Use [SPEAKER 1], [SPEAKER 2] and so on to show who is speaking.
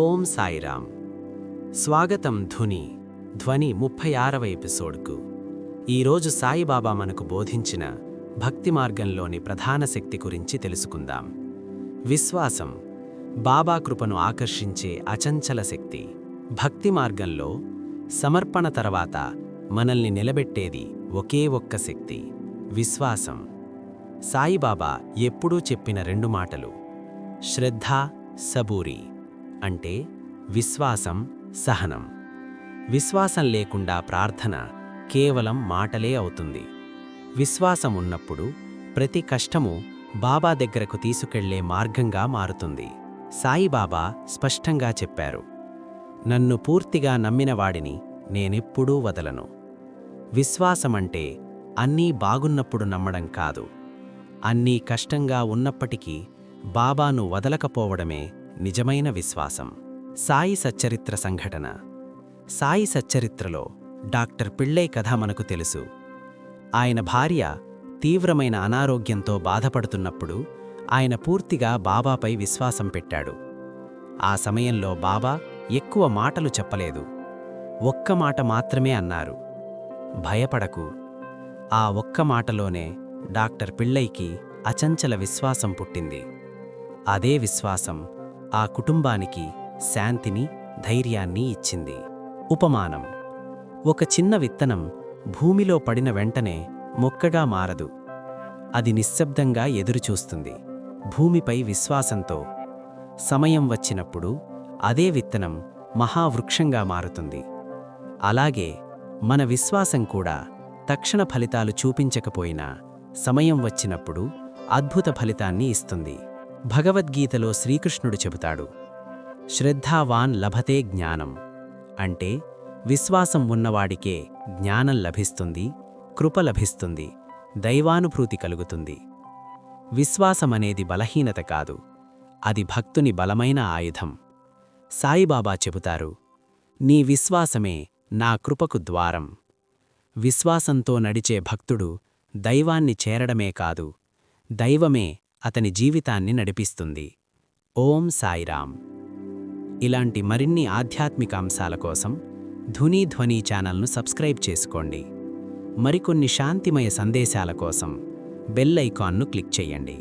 [SPEAKER 1] ఓం సాయిరామ్. స్వాగతం ధుని ధ్వని ముప్పై ఆరవ ఎపిసోడ్కు ఈరోజు సాయిబాబా మనకు బోధించిన భక్తి మార్గంలోని ప్రధాన శక్తి గురించి తెలుసుకుందాం. విశ్వాసం బాబా కృపను ఆకర్షించే అచంచల శక్తి. భక్తి మార్గంలో సమర్పణ తర్వాత మనల్ని నిలబెట్టేది ఒకే ఒక్క శక్తి విశ్వాసం. సాయిబాబా ఎప్పుడూ చెప్పిన రెండు మాటలు శ్రద్ధ సబూరి. అంటే విశ్వాసం సహనం. విశ్వాసం లేకుండా ప్రార్థన కేవలం మాటలే అవుతుంది. విశ్వాసం ఉన్నప్పుడు ప్రతి కష్టము బాబా దగ్గరకు తీసుకెళ్ళే మార్గంగా మారుతుంది. సాయిబాబా స్పష్టంగా చెప్పారు నన్ను పూర్తిగా నమ్మినవాడిని నేనెప్పుడూ వదలను. విశ్వాసమంటే అన్నీ బాగున్నప్పుడు నమ్మడం కాదు. అన్నీ కష్టంగా ఉన్నప్పటికీ బాబాను వదలకపోవడమే నిజమైన విశ్వాసం. సాయి సచ్చరిత్ర సంఘటన. సాయి సచ్చరిత్రలో డాక్టర్ పిళ్ళై కథ మనకు తెలుసు. ఆయన భార్య తీవ్రమైన అనారోగ్యంతో బాధపడుతున్నప్పుడు ఆయన పూర్తిగా బాబాపై విశ్వాసం పెట్టాడు. ఆ సమయంలో బాబా ఎక్కువ మాటలు చెప్పలేదు. ఒక్క మాట మాత్రమే అన్నారు. భయపడకు. ఆ ఒక్క మాటలోనే డాక్టర్ పిళ్ళైకి అచంచల విశ్వాసం పుట్టింది. అదే విశ్వాసం ఆ కుటుంబానికి శాంతిని ధైర్యాన్ని ఇచ్చింది. ఉపమానం. ఒక చిన్న విత్తనం భూమిలో పడిన వెంటనే మొక్కగా మారదు. అది నిశ్శబ్దంగా ఎదురుచూస్తుంది. భూమిపై విశ్వాసంతో సమయం వచ్చినప్పుడు అదే విత్తనం మహావృక్షంగా మారుతుంది. అలాగే మన విశ్వాసం కూడా తక్షణ ఫలితాలు చూపించకపోయినా సమయం వచ్చినప్పుడు అద్భుత ఫలితాన్ని ఇస్తుంది. భగవద్గీతలో శ్రీకృష్ణుడు చెబుతాడు శ్రద్ధావాన్ లభతే జ్ఞానం. అంటే విశ్వాసం ఉన్నవాడికే జ్ఞానం లభిస్తుంది కృప లభిస్తుంది దైవానుభూతి కలుగుతుంది. విశ్వాసమనేది బలహీనత కాదు అది భక్తుని బలమైన ఆయుధం. సాయిబాబా చెబుతారు నీ విశ్వాసమే నా కృపకు ద్వారం. విశ్వాసంతో నడిచే భక్తుడు దైవాన్ని చేరడమే కాదు దైవమే అతని జీవితాన్ని నడిపిస్తుంది. ఓం సాయిరామ్ ఇలాంటి మరిన్ని ఆధ్యాత్మిక అంశాల కోసం ధుని ధ్వని ఛానల్ను సబ్స్క్రైబ్ చేసుకోండి. మరికొన్ని శాంతిమయ సందేశాల కోసం బెల్ ఐకాన్ను క్లిక్ చేయండి.